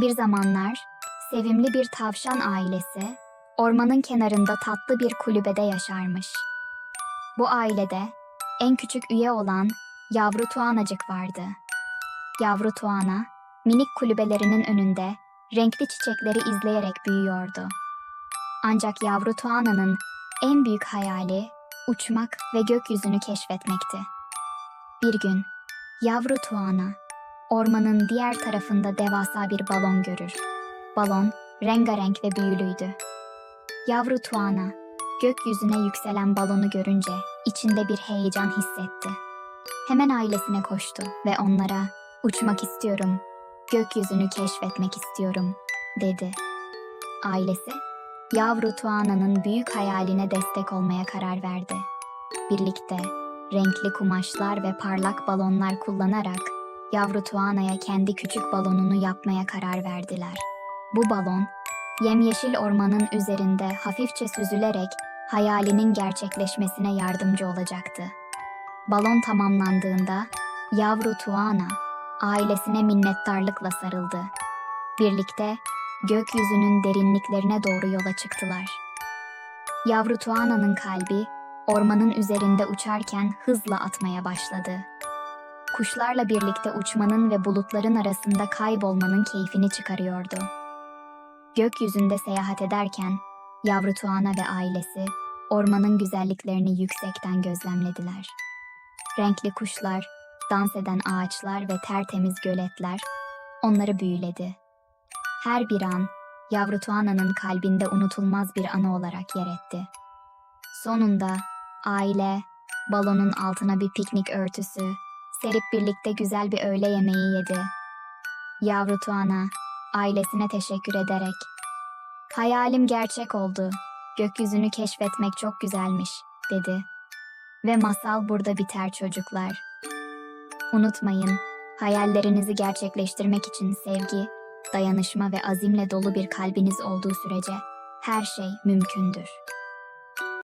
Bir zamanlar sevimli bir tavşan ailesi ormanın kenarında tatlı bir kulübede yaşarmış. Bu ailede en küçük üye olan yavru tuğanacık vardı. Yavru tuğana minik kulübelerinin önünde renkli çiçekleri izleyerek büyüyordu. Ancak yavru tuğananın en büyük hayali uçmak ve gökyüzünü keşfetmekti. Bir gün yavru tuğana ormanın diğer tarafında devasa bir balon görür. Balon rengarenk ve büyülüydü. Yavru tuğana gökyüzüne yükselen balonu görünce içinde bir heyecan hissetti. Hemen ailesine koştu ve onlara uçmak istiyorum, gökyüzünü keşfetmek istiyorum dedi. Ailesi yavru tuğananın büyük hayaline destek olmaya karar verdi. Birlikte renkli kumaşlar ve parlak balonlar kullanarak yavru tuğanaya kendi küçük balonunu yapmaya karar verdiler. Bu balon yemyeşil ormanın üzerinde hafifçe süzülerek hayalinin gerçekleşmesine yardımcı olacaktı. Balon tamamlandığında yavru Tuana ailesine minnettarlıkla sarıldı. Birlikte gökyüzünün derinliklerine doğru yola çıktılar. Yavru Tuana'nın kalbi ormanın üzerinde uçarken hızla atmaya başladı. Kuşlarla birlikte uçmanın ve bulutların arasında kaybolmanın keyfini çıkarıyordu. Gökyüzünde seyahat ederken yavru Tuana ve ailesi ormanın güzelliklerini yüksekten gözlemlediler. Renkli kuşlar, dans eden ağaçlar ve tertemiz göletler onları büyüledi. Her bir an yavru Tuana'nın kalbinde unutulmaz bir anı olarak yer etti. Sonunda aile balonun altına bir piknik örtüsü serip birlikte güzel bir öğle yemeği yedi. Yavru Tuana ailesine teşekkür ederek Hayalim gerçek oldu. Gökyüzünü keşfetmek çok güzelmiş, dedi. Ve masal burada biter çocuklar. Unutmayın, hayallerinizi gerçekleştirmek için sevgi, dayanışma ve azimle dolu bir kalbiniz olduğu sürece her şey mümkündür.